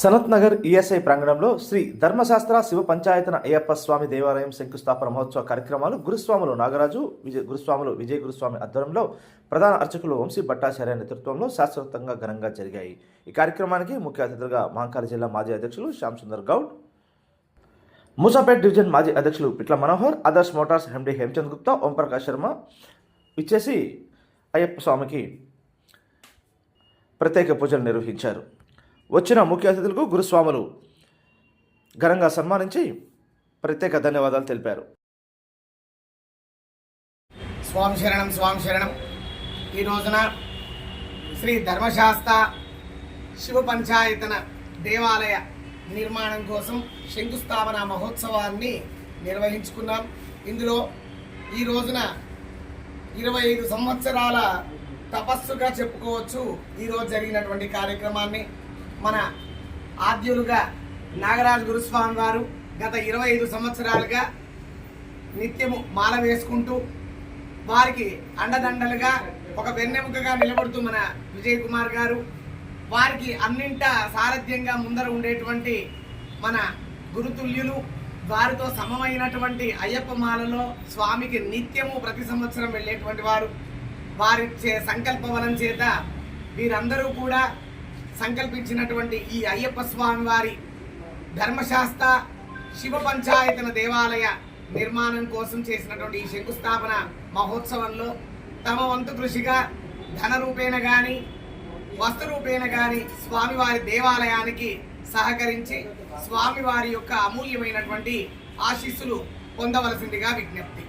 Sanath Nagar ESI ప్రాంగణంలో శ్రీ ధర్మశాస్త్ర శివ పంచాయతన అయ్యప్ప స్వామి దేవాలయం శంకుస్థాపన మహోత్సవ కార్యక్రమాలు గురుస్వాములు నాగరాజు విజయ గురుస్వాములు విజయ గురుస్వామి ఆధ్వర్యంలో ప్రధాన అర్చకులు వంశీ భట్టాచార్య నేతృత్వంలో శాశ్వతంగా ఘనంగా జరిగాయి. ఈ కార్యక్రమానికి ముఖ్య అతిథులుగా మహంకాళి జిల్లా మాజీ అధ్యక్షులు శ్యామ్ సుందర్ గౌడ్ మూసాపేట్ డివిజన్ మాజీ అధ్యక్షులు పిట్ల మనోహర్ ఆదర్శ్ మోటార్స్ ఎండి హేమచంద్ గుప్తా ఓంప్రకాష్ శర్మ ఇచ్చేసి అయ్యప్ప స్వామికి ప్రత్యేక పూజలు నిర్వహించారు. వచ్చిన ముఖ్య అతిథులకు గురుస్వాములు ఘనంగా సన్మానించి ప్రత్యేక ధన్యవాదాలు తెలిపారు. స్వామి శరణం స్వామి శరణం. ఈ రోజున శ్రీ ధర్మశాస్త్ర శివ పంచాయతన దేవాలయ నిర్మాణం కోసం శంకుస్థాపన మహోత్సవాన్ని నిర్వహించుకున్నాం. ఇందులో ఈ రోజున ఇరవై ఐదు సంవత్సరాల తపస్సుగా చెప్పుకోవచ్చు. ఈరోజు జరిగినటువంటి కార్యక్రమాన్ని మన ఆద్యులుగా నాగరాజు గురుస్వామి వారు గత ఇరవై ఐదు సంవత్సరాలుగా నిత్యము మాల వేసుకుంటూ వారికి అండదండలుగా ఒక వెన్నెముకగా నిలబడుతూ మన విజయ్ కుమార్ గారు వారికి అన్నింట సారథ్యంగా ముందర ఉండేటువంటి మన గురుతుల్యులు వారితో సమమైనటువంటి అయ్యప్ప మాలలో స్వామికి నిత్యము ప్రతి సంవత్సరం వెళ్ళేటువంటి వారు. వారి చే సంకల్ప బలం చేత వీరందరూ కూడా సంకల్పించినటువంటి ఈ అయ్యప్ప స్వామి వారి ధర్మశాస్త్ర శివ పంచాయతన దేవాలయ నిర్మాణం కోసం చేసినటువంటి ఈ శంకుస్థాపన మహోత్సవంలో తమ వంతు కృషిగా ధన రూపేణ కానీ వస్తు రూపేణ కానీ స్వామివారి దేవాలయానికి సహకరించి స్వామివారి యొక్క అమూల్యమైనటువంటి ఆశీస్సులు పొందవలసిందిగా విజ్ఞప్తి.